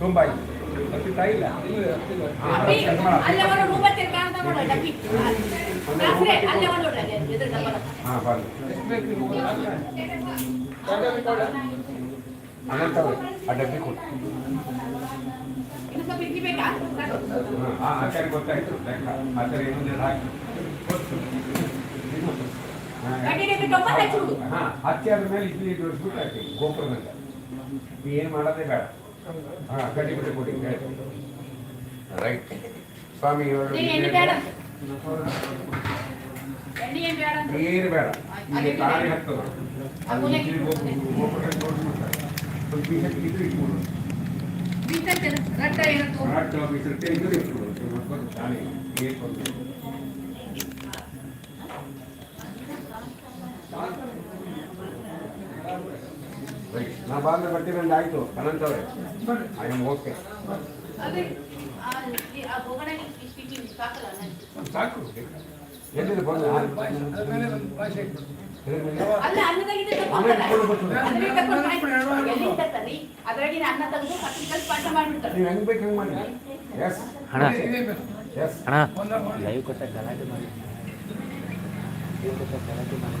ತುಂಬಾ ಆಯ್ತು ಬರ್ತಿತ್ತಾ ಇಲ್ಲ? ಹಾಂ ಬನ್ನಿ ಆ ಡಬ್ಬಿ ಹಾಂ ಆಚಾರ್ಯ ಗೊತ್ತಾಯ್ತು ಲೆಕ್ಕ. ಆಚಾರ್ಯ ಹಾಕಿ. ಹಾಂ ಹತ್ತಿ ಆದ ಮೇಲೆ ಇಲ್ಲಿ ಜೋಡಿಸ್ಬಿಟ್ಟು ಹಾಕಿ ಗೋಪುರದಂತ ಏನು ಮಾಡೋದೇ ಬೇಡ. ಹಾಂ ಕಟ್ಟಿಬಿಟ್ಟು ಕೊಡಿ ರೈಟ್ ಸ್ವಾಮಿ ನೀರು ಬೇಡ. ನೀರು ಬೇಡ. ಇಲ್ಲಿ ತಾಳಿ ಹಾಕ್ತದ. ಬೀಸರ್ ಬೀಸರ್ ತೆಗೆದು ಇಟ್ಕೊಡು ತಾಳಿ ನೀರು ಕೊಡ್ಬೇಕು. ಬಾ ಬರ್ತೀನಿ ಅಂದ್ರೆ ಆಯ್ತು. ಅನಂತ ಅವರೇ. ಐ ಆಮ್ ಓಕೆ ಸಾಕು. ಎಲ್ಲಿದೆ ಬಂದು? ನೀವು ಹೆಂಗ್ ಬೇಕು ಹೆಂಗ್ ಮಾಡಿ? ಎಸ್ ಎಸ್ ಲೈವ್ ಗಲಾಟೆ ಮಾಡಿ. ಗಲಾಟೆ ಮಾಡಿ.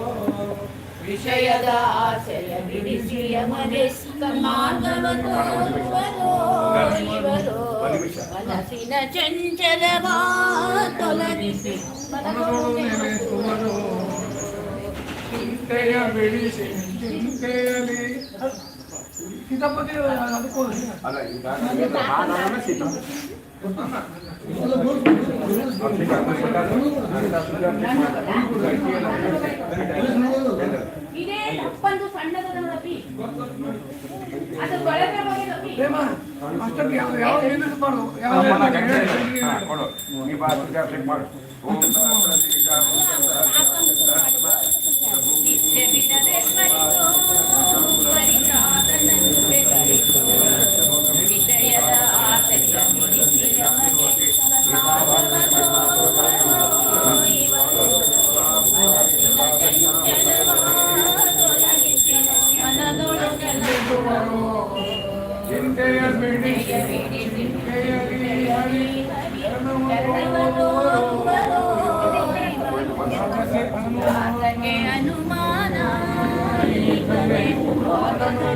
ವಿಷಯದ ಆಸೆಯ ಬಿಡಿಸಿಯ ಮನೆ ಮಾರ್ಗವನ್ನು ಇವರು ಮನಸ್ಸಿನ ಚಂಚಲವ ತೊಲಗಿಸಿ ಮನದೊಳು ನೆಲೆಸುವರು ಚಿಂತೆಯ ಬಿಡಿಸಿ ಚಿಂತೆಯಲಿ ಸೀತಾಪತಿ ಅದಕ್ಕೂ ಅಲ್ಲ ಈಗ ಮಾನವನ ದಪ್ಪಂದು ಸಣ್ಣದ ನೋಡಪ್ಪಿ ಅದು ಕೊಳವೆ ಯಾವ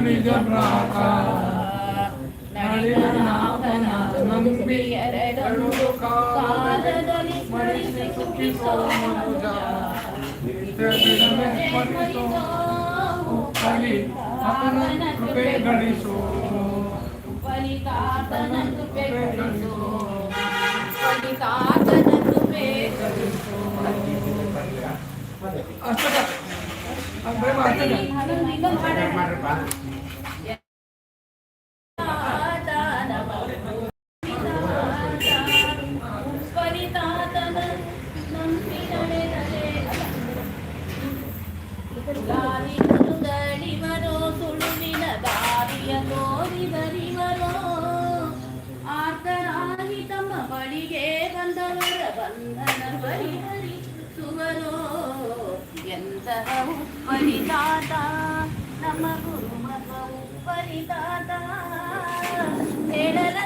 నిజ ప్రాత నిత్య కృపే గణిషో ಆತನು ನಿಜ ಭ್ರಾತ ನಡೆದ ನಾಮನ ನಂಬಿ ಕಳುದು ಕಾಲದಲ್ಲಿ ಸ್ಮರಿಸಿ ಸುಖಿಸೋ ಮನುಜ ನಿತ್ಯ ಬಿಡದೆ ಸ್ಮರಿಸೋ ಕಲಿ ಆತನ ಕೃಪೆ ಗಳಿಸೋ ಫಲಿತಾತನ ಕೃಪೆ ಗಳಿಸೋ ಫಲಿತಾತನ ಕೃಪೆ ಗಳಿಸೋ ಅಷ್ಟಕ ಆ ಪ್ರೇಮ ಅಷ್ಟಕ ಅದನ್ನು ಇನ್ನೊಂದು ಹಾಡೋಣ. ಎಂತಹ ಉಪ್ಪರಿತಾತ ನಮ್ಮ ಗುರುಮಗ ಉಪ್ಪರಿತಾತ ಹೇಳಲ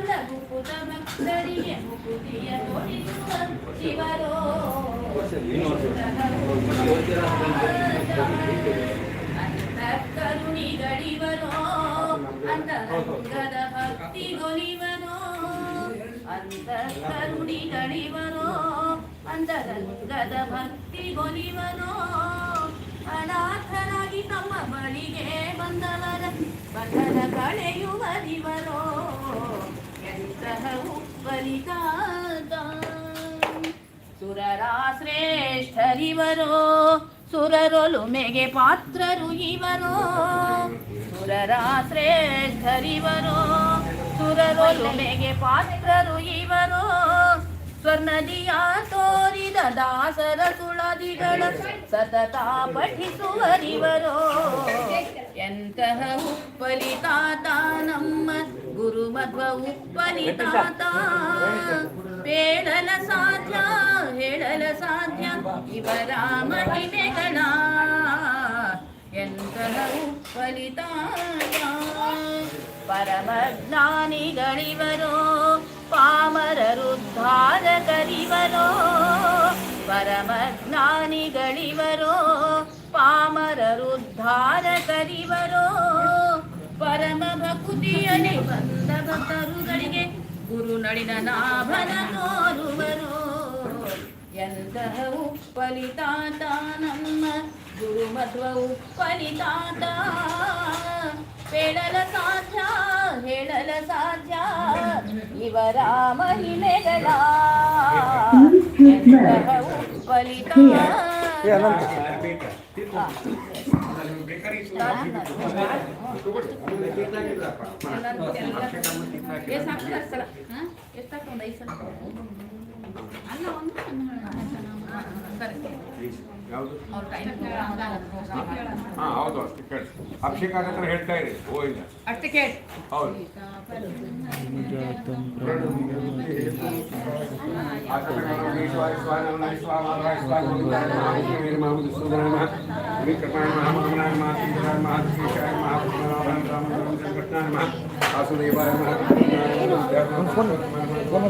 ಮುಕುತ ಭಕ್ತರಿಗೆ ಮುಕುತಿಯ ತೋರಿಸುವ ಶಿವರೋ ಭಕ್ತರುಣಿಗಳಿವರೋ ಅಂತರಂಗದ ಭಕ್ತಿಗೊಲಿವರೋ ಅಂತರುಣಿಗಳಿವರೋ ಅಂತರಂಗದ ಭಕ್ತಿಗೊಲಿವರೋ ಅನಾಥರಾಗಿ ತಮ್ಮ ಬಳಿಗೆ ಬಂದವರ ಬಂಧನ ಕಳೆಯುವ ದಿವರೋ. ಎಂತಹವು ಬಲಿತಾದ ಸುರರ ಶ್ರೇಷ್ಠರಿವರೋ ಸುರರೊಲುಮೆಗೆ ಪಾತ್ರರು ಇವರೋ ಸುರರ ಶ್ರೇಷ್ಠರಿವರೋ ಸುರರೊಲುಮೆಗೆ ಪಾತ್ರರು ಇವರೋ ಸ್ವರ್ಣದಿಯ ತೋರಿದ ದಾಸರ ಸುಳದಿಗಳ ಸತತ ಪಠಿಸುವರಿವರೋ. ಎಂತಹ ಉಪ್ಪಲಿತಾತ ನಮ್ಮ ಗುರು ಮಧ್ವ ಉಪ್ಪಲಿತಾತ ಬೇಡಲ ಸಾಧ್ಯ, ಹೇಳಲ ಸಾಧ್ಯ, ಇವರ ಮಹಿಮೆಗಳ. ಎಂತಹ ಉಪ್ಪಲಿತಾತ ಪರಮಜ್ಞಾನಿಗಳಿವರೋ. ಪಾಮರರುದ್ಧಾರಕರಿವರೋ ಪರಮಜ್ಞಾನಿಗಳಿವರೋ ಪಾಮರರುದ್ಧಾರಕರಿವರೋ ಪರಮ ಭಕುತಿಯಲ್ಲಿ ಬಂದ ಭಕ್ತರುಗಳಿಗೆ ಗುರು ನಡಿನ ನಾಭನ ತೋರುವರು. ಎಂತಹ ಉಪ್ಪಲಿತಾತ ನಮ್ಮ ಗುರು ಮಧ್ವ ಉಪ್ಪಲಿತಾತ ಹೇಳಲ ಸಾಧ್ಯ ಹೇಳಲ ಸಾಧ್ಯ. ಶಿವರಾಮಹಿಮೆಗಳ ಫಲಿತ ಎಷ್ಟಾಗ್ತದೆ ಸಲ ಎಷ್ಟಾಗ್ತದೆ? ಐದು ಸಲ ಅಲ್ಲ ಒಂದು ಸರಿ ಯಾವುದು ಅವ್ರ ಟೈಮ್ ಹಾ ಹೌದು ಅಷ್ಟು ಕೇಳಿ ಅಭಿಷೇಕ ಆಗತ್ರ ಹೇಳ್ತಾ ಇರಿ ಓ ಇಲ್ಲ ಅಷ್ಟೇ ಕೇಳಿ ಹೌದು ಹಲೋ Well,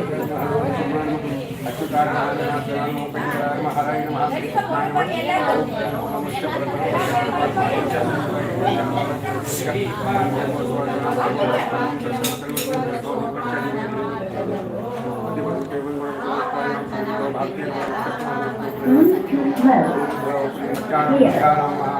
here.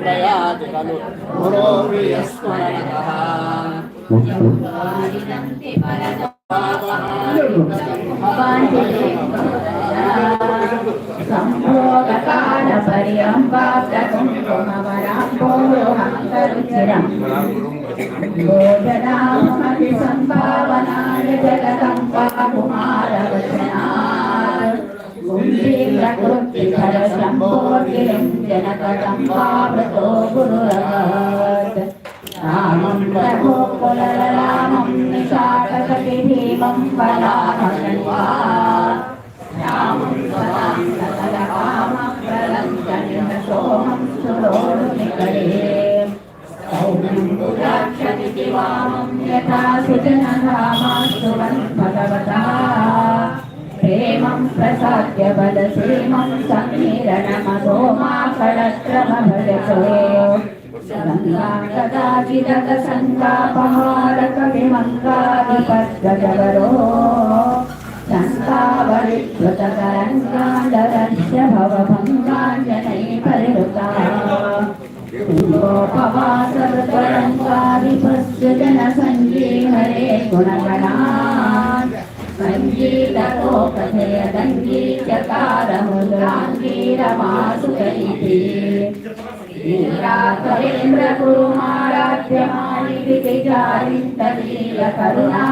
జగదంబాకుమారవచనాత్ ప్రకృతిధర శంభోర్గిరిం జనకదంబావృతో గురురగత్ రామం ప్రభో जनकटम्बावृतो गुरुरगात् रामं रघोकुलरामं निशाटकटिभीमं बलामन्वा रामं त्वरां सकलकामप्रलं चन्द्रसोमं सुरोरुनिकरे सौम्यं वामं यथा सुजनरामास्तु भगवता प्रेमं प्रसाद्य बलसीमं समीरणमधो मा कडक्रमभजतो गङ्गागदाजिदगसङ्गापहारकविमङ्गादिपद्गजवरो शङ्कावरिकृतकरङ्गाण्डरस्य भवभङ्गाञ्जनै परिवृता जनसञ्जीहरे गुणगणा సంగీతకోపథేదంగీచకారములాంగీరమాసుకైతే నీరాకరేంద్ర కురుమారాధ్యమాని విచారింతలీల కరుణా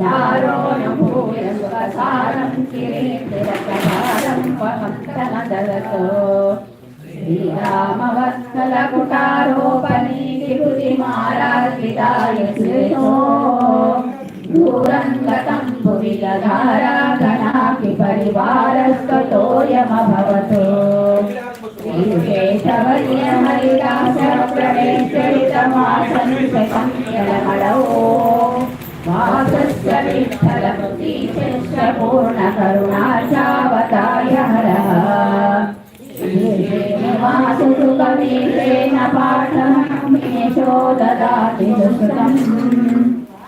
దారోణ భూయ సుఖసారం కిరీటిర కటారం వహంతన దళతో శ్రీరామవత్సల కుటారోపణీ పరివారస్వతోయమభవతో శ్రీశేషవర్యమరిదాస ప్రణేశ్వరితమాసంశకం జలమడో వాసస్య విఠలముదీశస్య పూర్ణకరుణాచావతాయ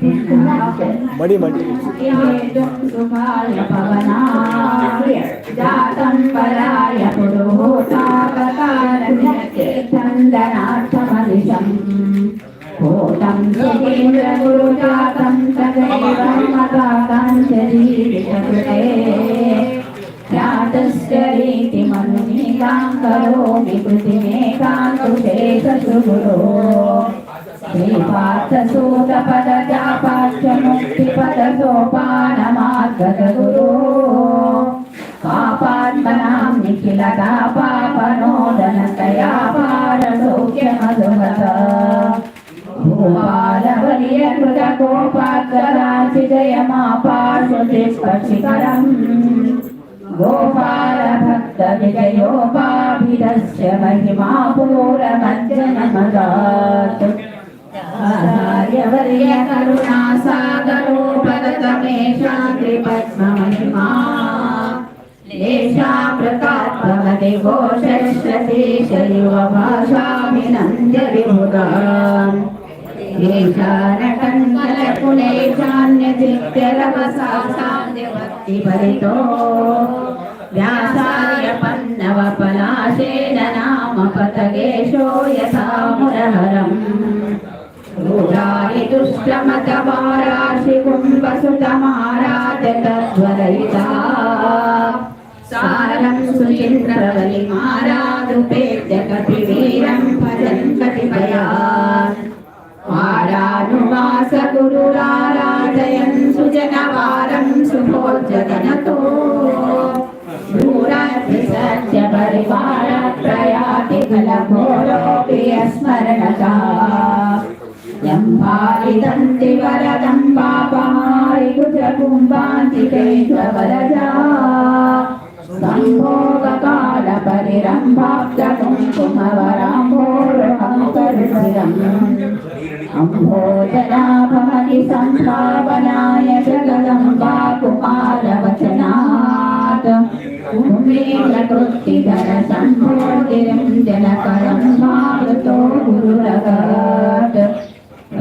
మడి స్మృతి కటిం మరి కలుగుతాయి చాలు ఆ, పండి మడి మడి సుఖాయ పవనాయ జాతం పరాయ పురోతాపకారచందనార్థమనిశం సురేంద్ర గురు జాతం తదైవమతాకాంచరీరిషకృతే జాతస్య రీతి మనుమీకాం కరోమి కృతిమేకాంతు సౌందర్య కరుణా సాగరోపగతమే శాంతి పద్మ మహిమా లేషా ప్రతాత్మవతి ఘోషశీశయువ భాషామి నంజరి ముదా ేషానకందలకులేషాన్యదిత్యరవసాసాన్యవక్తి పరితో వ్యాసాయ పన్నవ పలాశేన నామ పతగేశో యథా దుష్టమతమారాశి కుంభసుతమారాజతత్వరయితా సారం సుచింద్రవలి దంతి వరదం పాపాయి కుజకుంభాంతికేంద్రవరజా సంభోగకాల పరిరంభాప్తం కుమవరాంభోరహంకరుణం సంభావనాయ జగదం వా కుమారవచనాత్ కుమ్మేకృత్తిధర సంభోగిరం జనకరం భారతో గురురగాత్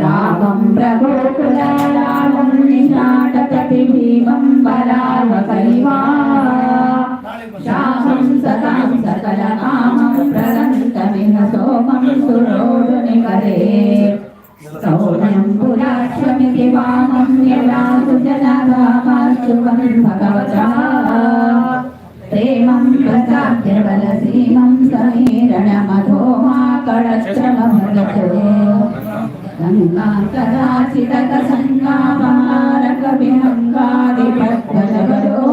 రామం ప్రభుకులాలం నిషాట ప్రతిబీమం బలావ కైవాం సిదత సంగాపారక విహంగాదిపద్మలవరో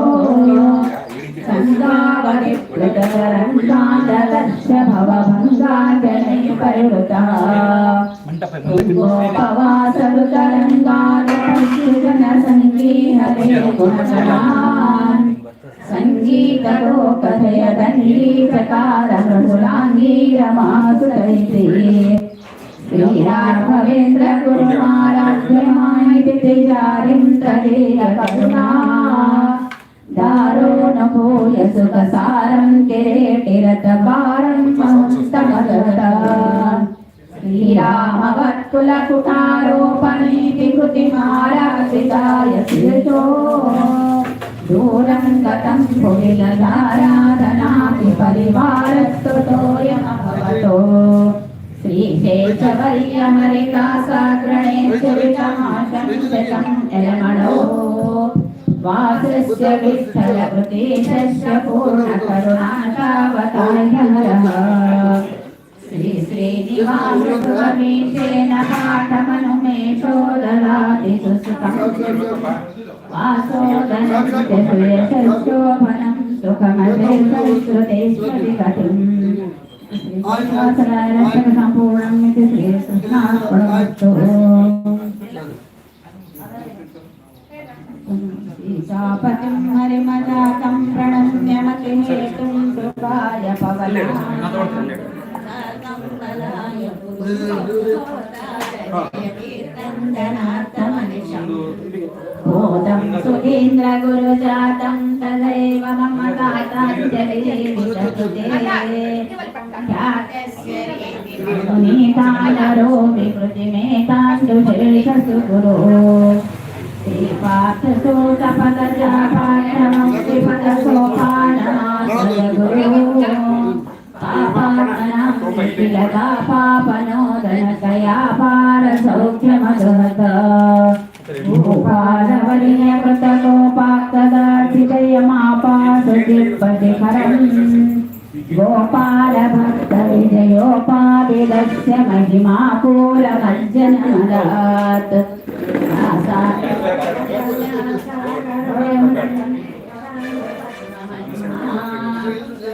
సంగావని ప్లుటరంగాదలక్ష భవభంగాదనే పరివృత పవాసలు సంగీతలో కథయదండీ చకారమృలాంగీ రమాసురైతే శ్రీరాఘవేంద్ర కుమారాజ్ఞమాయితిజారింతదేయకరుణా దారో నభూయ సుఖ సారం కిరీటి రథ భారం సంస్తమగత శ్రీరామవత్కుల కుటారోపణీతి కృతి మారాసితాయ శిరసో దూరం గతం భువిల దారాధనాపి పరివారస్తుతోయమభవతో वासस्य विठ्ठलकृतीशस्य पूर्णकरुणाशावतार्यमरः श्री श्रीनिवासमेशेन पाठमनुमेषो ददाति सुसुतम् वासोदनस्य सुयशोभनं सुखमते संस्कृतेश्वरि సంపూర్ణం ఇది శ్రీకృష్ణార్పణమస్తు గురు జాతం తదైవ మమ గాతాంజలి నితానరో వికృతి మేతాండు శేషసు గురు శ్రీపార్థసో తపద జాపాఠముక్తి పద కరం గోపాలభక్త విజయోపాదిగస్య మహిమాకూలమర్జనమరాత్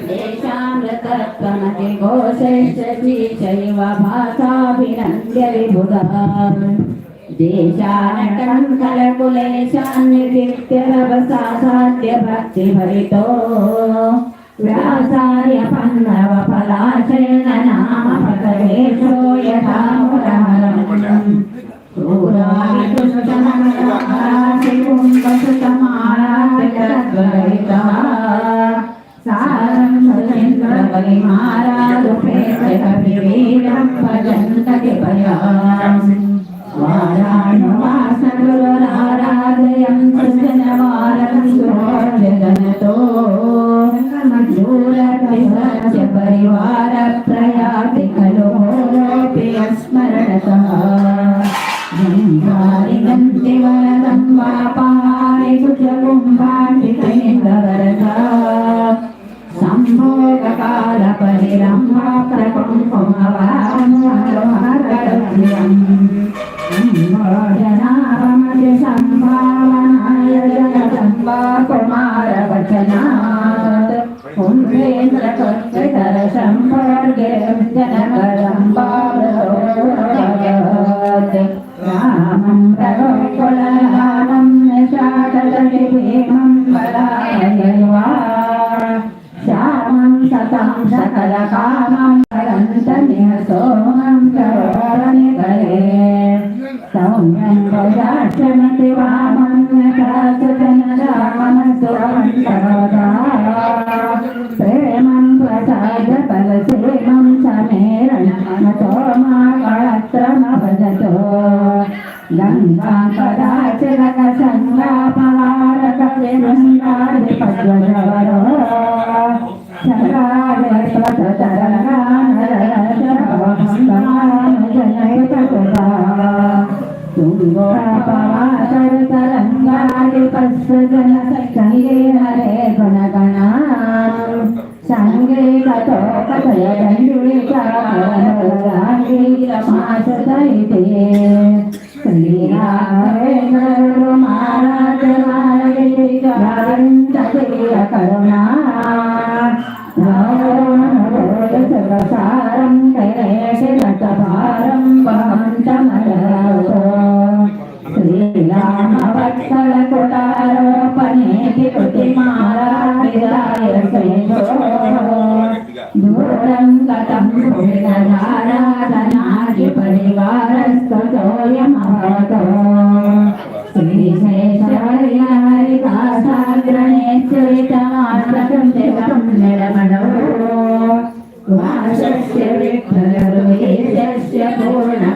దేశామృతత్వమతి ఘోషైవ భాషాభినంద్య విభుద దేశానకంకలకులేశాన్నిత్య రవసాధ్య భక్తి భరితో व्यासाय पन्नव पलाशेन नाम पतरेशो यथा मुरहरम् सूरालितुसुतमहाराशिकुम्बसुतमाराधितद्वरिता सारं सचेन्द्रबलिमारादुपेतकपिवीरं भजन्त कृपया वाराणवासनुराराधयं सुजनवारं सुरोर्जगनतो స్మరణతః గంగారిగంతి వరదం వాపారి కుచకుంభాండికైందవరదా సంభోగకాల పరిరంభ ప్రకుంభమవారం జనాభమతి ಸಂತನಿಯ ಸೋಹಂ ಸರ್ವಾನಿ ಕಲೆ ಸೌಮ್ಯಂ ಭಜಾಕ್ಷಮ దండుడికారమాసతైతే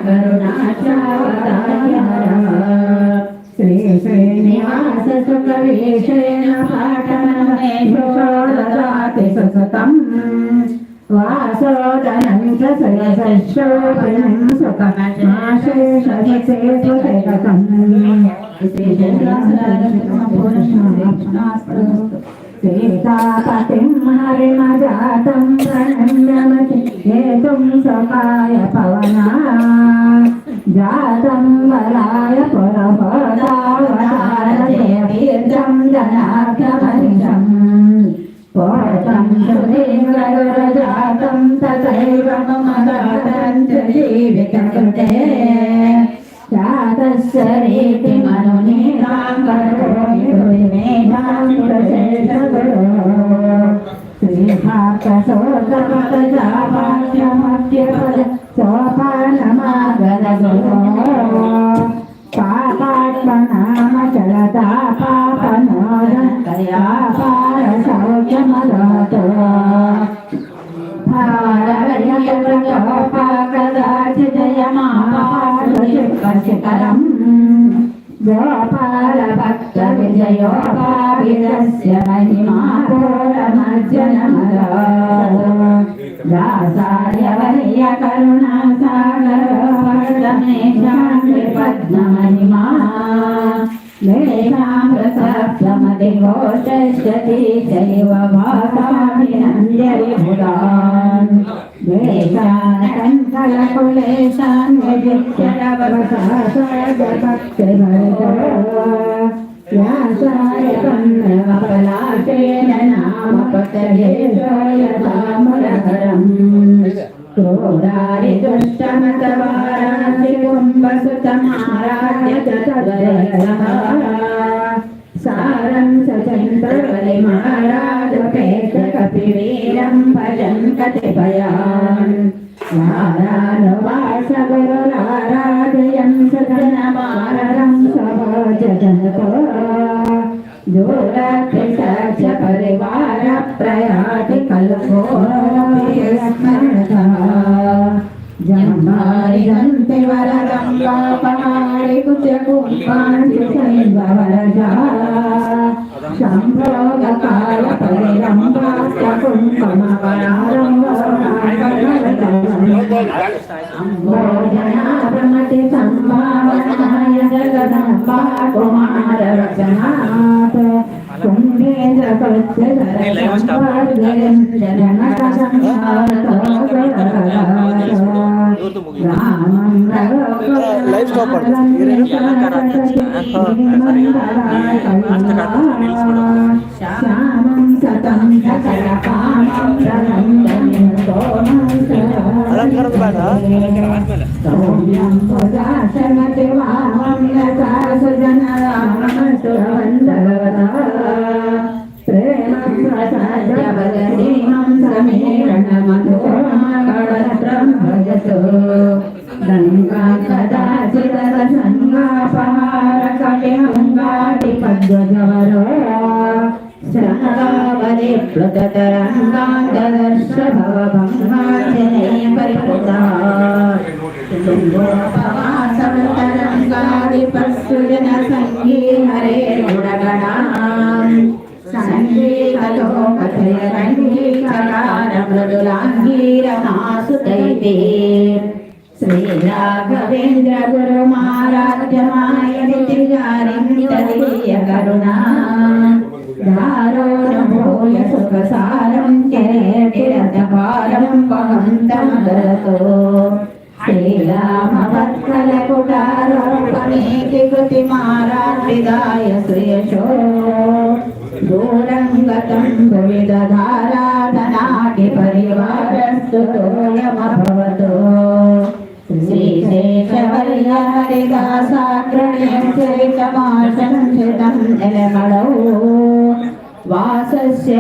करुणाचावतार श्री श्रीनिवास सुकवीशेन पाठनमे शोददाति सततम् वासोदनं च सयसशोभिनं सुखमाशेषेतु सुखकम् सीतापतिं हरिमजातं प्रणम्यमति हेतुं सकाय पवना जातं बलाय पुरभोदावतारदेवीर्जं जनार्दमनिशम् पोतं सुधीन्द्रगुरजातं तथैव मम गातं च जीवितकृते जातस्य रीतिमनुनीरां करोमि मेधां प्रशेषगुरो श्रीभाकसोदमतजापाठ्यमध्यपद सोपानमागदगुरो శ్రీకరం గోపాల భక్త విజయోపావిదస్య మహిమా పూరమర్జనమద దాసాయ వలయ కరుణా సాగర వర్ధనే శాంతి పద్మ మహిమా మేఘామృతప్తమతి వ్యాసాయ కన్నవపలాశేన నామపతయేశాయ తామరహరం క్రోధారి దుష్టమత వారాసి కుంభసుతమారాధ్య సారం సచంద్రవలి మహారాజ భజం కతిపయాన్. నారాయణవాసగురురారాధయం సదనమారం సభోజనతో దూరక్ష పరివార ప్రయాతి కల్పో జన్మాని దంతి వరదం. పాపమారి కుచ కుమారి వరజా శంభోగపాల పరిరంభాస్తకుంకుమవరారంభోజనాభ్రమతి సంభావనాయ జగదంబా కుమార రచనా లైవ్ స్టాప్ అలంకారం బాగా సౌమ్యం ప్లుతరంగాంగదర్శ భవభంగాంజనేయ పరిపుతా లింగోపవాసవతరంగాదిపస్సుజన సంగీ హరే గుణగణా సంగీతలోకథయ రంగీకరార మృదులాంగీరమాసుతైతే శ్రీరాఘవేంద్ర గురు మారాధ్యమాయ దిగారింతదీయ కరుణా. దారోణభూయ సుఖసారం కిరీటిరథపారం వహంతమదరతో శ్రీరామవత్సల కృతి మారాద్విదాయ శ్రేయశో దూరం గతం భువిదధారాధనాటి పరివారస్తు తోయమభవతో శ్రీశేషవల్యారిదాసాగ్రణే చరితమాశంసితం నిలమడౌ వాసస్య